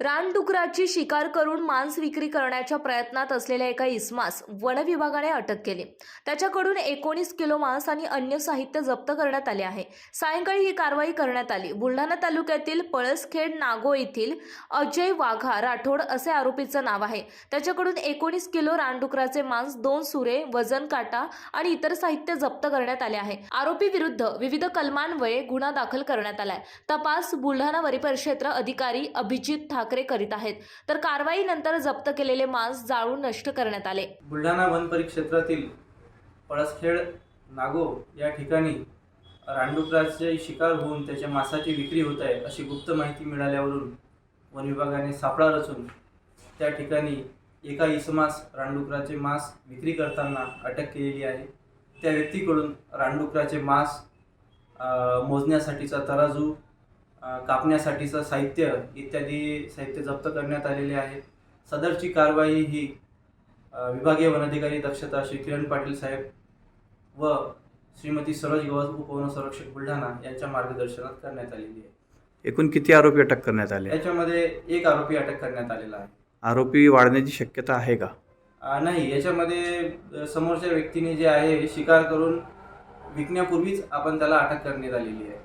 रानडुकराची शिकार करून मांस विक्री करण्याच्या प्रयत्नात असलेल्या एका इस्मास वन विभागाने अटक केली. त्याच्याकडून एकोणीस किलो मांस आणि अन्य साहित्य जप्त करण्यात आले आहे. सायंकाळी ही कारवाई करण्यात आली. बुलढाणा तालुक्यातील पळसखेड नागो येथील अजय वाघा राठोड असे आरोपीचं नाव आहे. त्याच्याकडून एकोणीस किलो रानडुकराचे मांस दोन सुरे वजन काटा आणि इतर साहित्य जप्त करण्यात आले आहे. आरोपी विरुद्ध विविध कलमांवये गुन्हा दाखल करण्यात आलाय. तपास बुलढाणा परिपरिक्षेत्र अधिकारी अभिजित ठाकरे करीत आहेत. तर कारवाईनंतर जप्त केलेले मांस जाळून नष्ट करण्यात आले. बुलढाणा वन परिक्षेत्रातील पळसखेड नागो या ठिकाणी रानडुकराचे शिकार होऊन त्याच्या मांसाची विक्री होत आहे अशी गुप्त माहिती मिळाल्यावरून वन विभागाने सापळा रचून त्या ठिकाणी एका इसमास रानडुकराचे मांस विक्री करताना अटक केलेली आहे. त्या व्यक्तीकडून रानडुकराचे मांस मोजण्यासाठीचा तराजू कापण्यासाठीचं साहित्य इत्यादी साहित्य जप्त करण्यात आलेले आहे सदरची कारवाई ही विभागीय वनाधिकारी दक्षता श्री किरण पाटील साहेब व श्रीमती सरोज गवस उपवन संरक्षक बुलढाणा यांच्या मार्गदर्शनात करण्यात आलेली आहे. एकूण किती आरोपी अटक करण्यात आले? याच्यामध्ये एक आरोपी अटक करण्यात आलेला आहे. आरोपी वाढण्याची शक्यता आहे का? नाही याच्यामध्ये समोरच्या व्यक्तीने जे आहे शिकार करून विकण्यापूर्वीच आपण त्याला अटक करण्यात आलेली आहे.